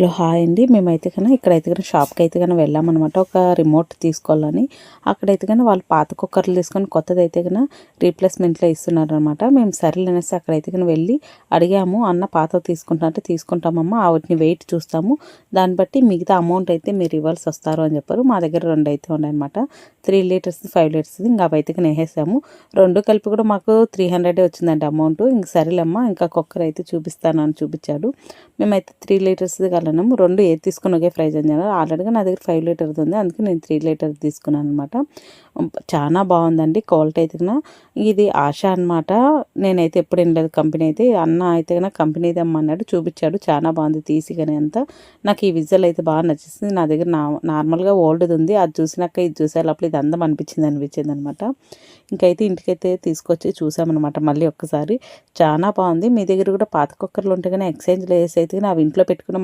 Hello hi అండి. మేమైతే కన్నా ఇక్కడైతే కన్నా షాప్కి అయితే కన్నా వెళ్ళామన్నమాట. ఒక రిమోట్ తీసుకోవాలని. అక్కడైతే కన్నా వాళ్ళు పాత కుక్కర్లు తీసుకొని కొత్తది అయితే కన్నా రీప్లేస్మెంట్లో ఇస్తున్నారు అనమాట మేము సరేలేనేసి అక్కడైతే కన్నా వెళ్ళి అడిగాము. అన్న పాత తీసుకుంటున్నట్టు తీసుకుంటామమ్మా వాటిని వెయిట్ చూస్తాము. దాన్ని బట్టి మిగతా అమౌంట్ అయితే మీరు ఇవ్వాల్సి వస్తారు అని చెప్పారు. మా దగ్గర రెండు అయితే ఉన్నాయన్నమాట. త్రీ లీటర్స్ ఫైవ్ లీటర్స్ ఇంకా అవైతే కన్నా వేసేసాము. రెండు కలిపి కూడా మాకు త్రీ హండ్రెడే వచ్చిందండి అమౌంట్. ఇంక సరేలేమ్మా ఇంకా కుక్కర్ అయితే చూపిస్తాను అని చూపించాడు. మేమైతే త్రీ లీటర్స్ కావాలన్నాము రెండు ఏది తీసుకుని ఒకే ప్రైజ్ అని ఆల్రెడీగా నా దగ్గర ఫైవ్ లీటర్ ఉంది. అందుకే నేను త్రీ లీటర్ తీసుకున్నాను అనమాట చాలా బాగుందండి క్వాలిటీ అయితే ఇది ఆశ అనమాట నేనైతే ఎప్పుడు వినలేదు కంపెనీ అయితే. అన్న అయితే కన్నా కంపెనీది అమ్మన్నాడు చూపించాడు. చాలా బాగుంది తీసి కానీ అంతా. నాకు ఈ విజువల్ అయితే బాగా నచ్చేసింది. నా దగ్గర నా నార్మల్గా ఓల్డ్ది ఉంది. అది చూసినాక ఇది చూసే లోపల ఇది అందం అనిపించింది అనిపించింది అనమాట ఇంకైతే ఇంటికైతే తీసుకొచ్చి చూసామన్నమాట మళ్ళీ ఒక్కసారి. చాలా బాగుంది. మీ దగ్గర కూడా పాత కుక్కర్లు ఉంటే కానీ ఎక్స్చేంజ్లో వేసి అయితే అవి ఇంట్లో పెట్టుకున్న